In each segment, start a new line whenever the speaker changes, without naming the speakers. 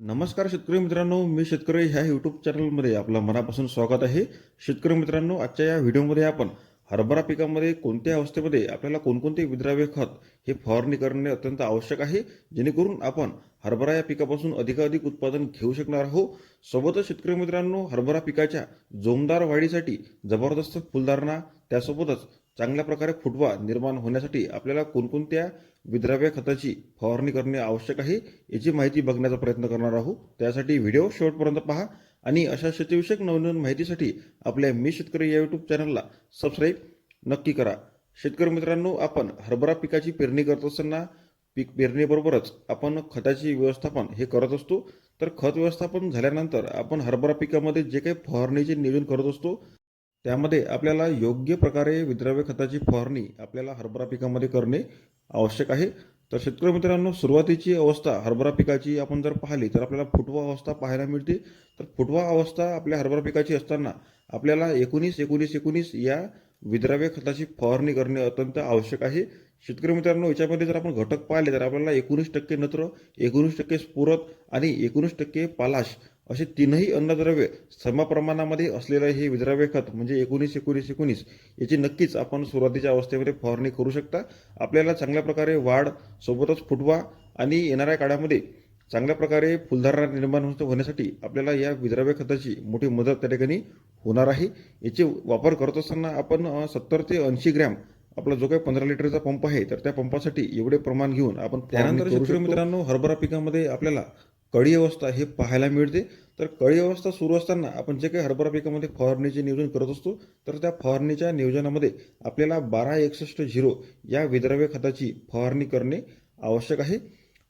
नमस्कार शेतकरी मित्रांनो मी शेतकरी ह्या यूट्यूब चॅनलमध्ये आपलं मनापासून स्वागत आहे. शेतकरी मित्रांनो आजच्या या व्हिडिओमध्ये आपण हरभरा पिकामध्ये कोणत्या अवस्थेमध्ये आपल्याला कोणकोणते विद्राव्य खत हे फवारणी करणे अत्यंत आवश्यक आहे? जेणेकरून आपण हरभरा या पिकापासून अधिकाधिक उत्पादन घेऊ शकणार आहोत. सोबतच शेतकरी मित्रांनो हरभरा पिकाच्या जोमदार वाढीसाठी जबरदस्त फुलधारणा त्यासोबतच चांगल्या प्रकारे फुटवा निर्माण होण्यासाठी आपल्याला कोणकोणत्या विद्राव्य खताची फवारणी करणे आवश्यक आहे याची माहिती बघण्याचा प्रयत्न करणार आहोत. त्यासाठी व्हिडिओ शेवटपर्यंत पहा आणि अशा शेतीविषयक नवनवीन माहितीसाठी आपल्या मी शेतकरी या यूट्यूब चॅनलला सबस्क्राईब नक्की करा. शेतकरी मित्रांनो आपण हरभरा पिकाची पेरणी करत असताना पीक पेरणीबरोबरच आपण खताची व्यवस्थापन हे करत असतो. तर खत व्यवस्थापन झाल्यानंतर आपण हरभरा पिकामध्ये जे काही फवारणीचे नियोजन करत असतो त्यामध्ये आपल्याला योग्य प्रकारे विद्राव्य खताची फवारणी आपल्याला हरभरा पिकामध्ये करणे आवश्यक आहे. तर शेतकरी मित्रांनो सुरुवातीची अवस्था हरभरा पिकाची आपण जर पाहिली तर आपल्याला फुटवा अवस्था पाहायला मिळते. तर फुटवा अवस्था आपल्या हरभरा पिकाची असताना आपल्याला एकोणीस एकोणीस एकोणीस या विद्राव्य खताची फवारणी करणे अत्यंत आवश्यक आहे. शेतकरी मित्रांनो याच्यामध्ये जर आपण घटक पाहिले तर आपल्याला एकोणीस टक्के नत्र एकोणीस टक्के स्फुरत आणि एकोणीस टक्के पालाश असे तीनही अन्नद्रव्य समप्रमाणामध्ये असलेलं हे विद्राव्य खत म्हणजे एकोणीस एकोणीस एकोणीस याची नक्कीच आपण सुरुवातीच्या अवस्थेमध्ये फवारणी करू शकता. आपल्याला चांगल्या प्रकारे वाढ सोबतच फुटवा आणि येणाऱ्या काळामध्ये चांगल्या प्रकारे फुलधारणा निर्माण होण्यासाठी आपल्याला या विद्राव्य खताची मोठी मदत त्या ठिकाणी होणार आहे. याचे वापर करत असताना आपण सत्तर ते ऐंशी ग्रॅम आपला जो काही पंधरा लिटरचा पंप आहे तर त्या पंपासाठी एवढे प्रमाण घेऊन आपण त्यानंतर शेतकरी मित्रांनो हरभरा पिकामध्ये आपल्याला कळी अवस्था हे पाहायला मिळते. तर कळी अवस्था सुरू असताना आपण जे काही हरभरा पिकामध्ये फवारणीचे नियोजन करत असतो तर त्या फवारणीच्या नियोजनामध्ये आपल्याला बारा एकसष्ट झिरो या विद्राव्य खताची फवारणी करणे आवश्यक आहे.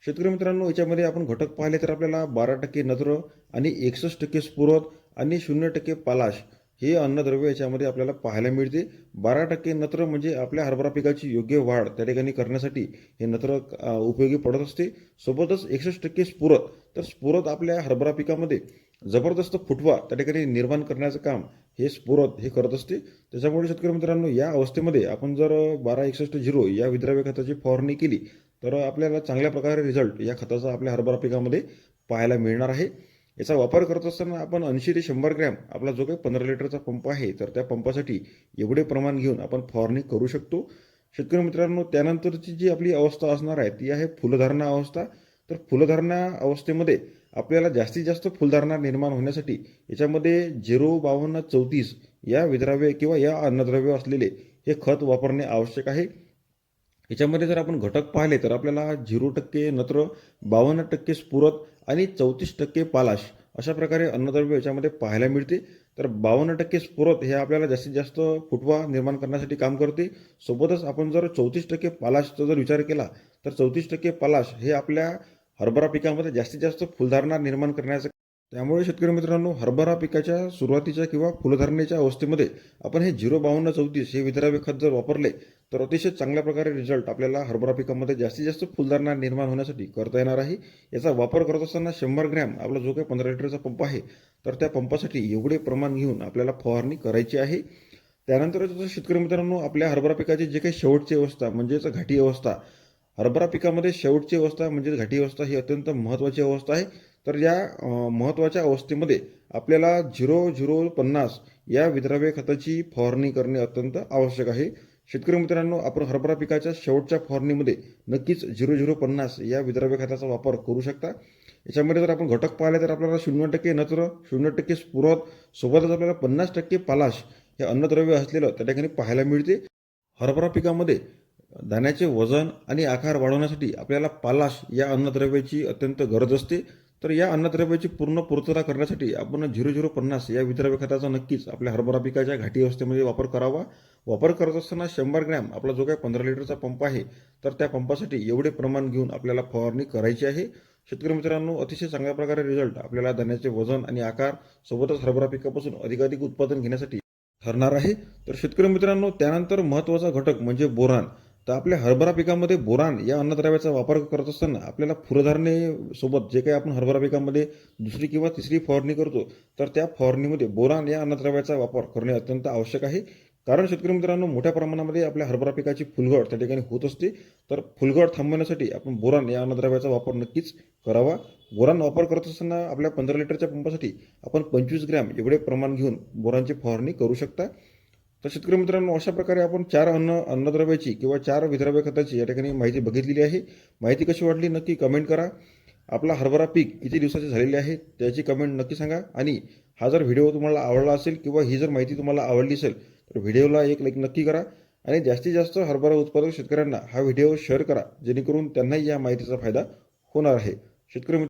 शेतकरी मित्रांनो याच्यामध्ये आपण घटक पाहिले तर आपल्याला बारा टक्के नत्र आणि एकसष्ट टक्के स्फुरत आणि शून्य टक्के पालाश हे अन्नद्रव्य याच्यामध्ये आपल्याला पाहायला मिळते. बारा टक्के नत्र म्हणजे आपल्या हरभरा पिकाची योग्य वाढ त्या ठिकाणी करण्यासाठी हे नत्र उपयोगी पडत असते. सोबतच एकसष्ट टक्के स्फुरत. तर स्फुरत आपल्या हरभरा पिकामध्ये जबरदस्त फुटवा त्या ठिकाणी निर्माण करण्याचं काम हे स्फुरत हे करत असते. त्याच्यामुळे शेतकरी मित्रांनो या अवस्थेमध्ये आपण जर बारा एकसष्ट झिरो या विद्राव्य खताची फवारणी केली तर आपल्याला चांगल्या प्रकारे रिझल्ट या खताचा आपल्या हरभरा पिकामध्ये पाहायला मिळणार आहे. याचा वापर करत असताना आपण ऐंशी ते शंभर ग्रॅम आपला जो काही पंधरा लिटरचा पंप आहे तर त्या पंपासाठी एवढे प्रमाण घेऊन आपण फवारणी करू शकतो. शेतकरी मित्रांनो त्यानंतरची जी आपली अवस्था असणार आहे ती आहे फुलधारणा अवस्था. तर फुलधारणा अवस्थेमध्ये आपल्याला जास्तीत जास्त फुलधारणा निर्माण होण्यासाठी याच्यामध्ये झिरो बावन्न चौतीस या विद्राव्य किंवा या अन्नद्रव्य असलेले हे खत वापरणे आवश्यक आहे. याच्यामध्ये जर आपण घटक पाहिले तर आपल्याला झिरो टक्के नत्र बावन्न टक्के स्फुरत आणि चौतीस टक्के पालाश अशा प्रकारे अन्नद्रव्य याच्यामध्ये पाहायला मिळते. तर बावन्न टक्के स्फुरत हे आपल्याला जास्तीत जास्त फुटवा निर्माण करण्यासाठी काम करते. सोबतच आपण जर चौतीस टक्के पालाशचा जर विचार केला तर चौतीस टक्के पालाश हे आपल्या हरभरा पिकामध्ये जास्तीत जास्त फुलधारणा निर्माण करण्याचं त्यामुळे शेतकरी मित्रांनो हरभरा पिकाच्या सुरुवातीच्या किंवा फुलधारणेच्या अवस्थेमध्ये आपण हे झिरो बावन्न चौतीस हे विद्राव्य खत जर वापरले तर अतिशय चांगल्या प्रकारे रिझल्ट आपल्याला हरभरा पिकामध्ये जास्तीत जास्त फुलधारणा निर्माण होण्यासाठी करता येणार आहे. याचा वापर करत असताना शंभर ग्रॅम आपला जो काही पंधरा लिटरचा पंप आहे तर त्या पंपासाठी एवढे प्रमाण घेऊन आपल्याला फवारणी करायची आहे. त्यानंतर शेतकरी मित्रांनो आपल्या हरभरा पिकाची जे काही शेवटची अवस्था म्हणजेच घाटी अवस्था हरभरा पिकामध्ये शेवटची अवस्था म्हणजे घाटी अवस्था ही अत्यंत महत्त्वाची अवस्था आहे. तर या महत्त्वाच्या अवस्थेमध्ये आपल्याला झिरो झिरो पन्नास या विद्राव्य खताची फवारणी करणे अत्यंत आवश्यक आहे. शेतकरी मित्रांनो आपण हरभरा पिकाच्या शेवटच्या फवारणीमध्ये नक्कीच झिरो झिरो पन्नास या विद्राव्य खताचा वापर करू शकता. याच्यामध्ये जर आपण घटक पाहिले तर आपल्याला शून्य टक्के नत्र शून्य टक्के स्फुरत सोबतच आपल्याला पन्नास टक्के पालाश हे अन्नद्रव्य असलेलं त्या ठिकाणी पाहायला मिळते. हरभरा पिकामध्ये दाण्याचे वजन आणि आकार वाढवण्यासाठी आपल्याला पालाश या अन्नद्रव्याची अत्यंत गरज असते. तर या अन्नद्रव्याची पूर्ण पूर्तता करण्यासाठी आपण झिरो झिरो पन्नास या विद्रव्य खताचा नक्कीच आपल्या हरभरा पिकाच्या घाटी अवस्थेमध्ये वापर करावा. वापर करत असताना शंभर ग्रॅम आपला जो काही पंधरा लिटरचा पंप आहे तर त्या पंपासाठी एवढे प्रमाण घेऊन आपल्याला फवारणी करायची आहे. शेतकरी मित्रांनो अतिशय चांगल्या प्रकारे रिझल्ट आपल्याला धान्याचे वजन आणि आकार सोबतच हरभरा पिकापासून अधिकाधिक उत्पादन घेण्यासाठी ठरणार आहे. तर शेतकरी मित्रांनो त्यानंतर महत्त्वाचा घटक म्हणजे बोरान. तर आपल्या हरभरा पिकामध्ये बोरान या अन्नद्रव्याचा वापर करत असताना आपल्याला फुलधारणे सोबत जे काही आपण हरभरा पिकामध्ये दुसरी किंवा तिसरी फवारणी करतो तर त्या फवारणीमध्ये बोरान या अन्नद्रव्याचा वापर करणे अत्यंत आवश्यक आहे. कारण शेतकरी मित्रांनो मोठ्या प्रमाणामध्ये आपल्या हरभरा पिकाची फुलगड त्या ठिकाणी होत असते. तर फुलगड थांबवण्यासाठी आपण बोरान या अन्नद्रव्याचा वापर नक्कीच करावा. बोरान वापर करत असताना आपल्या पंधरा लिटरच्या पंपासाठी आपण पंचवीस ग्रॅम एवढे प्रमाण घेऊन बोरांची फवारणी करू शकता. तर शेतकरी मित्रांनो अशा प्रकारे आपण चार अन्न अन्नद्रव्याची किंवा चार विद्रव्य खताची या ठिकाणी माहिती बघितलेली आहे. माहिती कशी वाटली नक्की कमेंट करा. आपला हरभरा पीक किती दिवसाचे झालेले आहे त्याची कमेंट नक्की सांगा. आणि हा जर व्हिडिओ तुम्हाला आवडला असेल किंवा ही जर माहिती तुम्हाला आवडली असेल तर व्हिडिओला एक लाईक नक्की करा. आणि जास्तीत जास्त हरभरा उत्पादक शेतकऱ्यांना हा व्हिडिओ शेअर करा जेणेकरून त्यांनाही या माहितीचा फायदा होणार आहे. शेतकरी मित्र-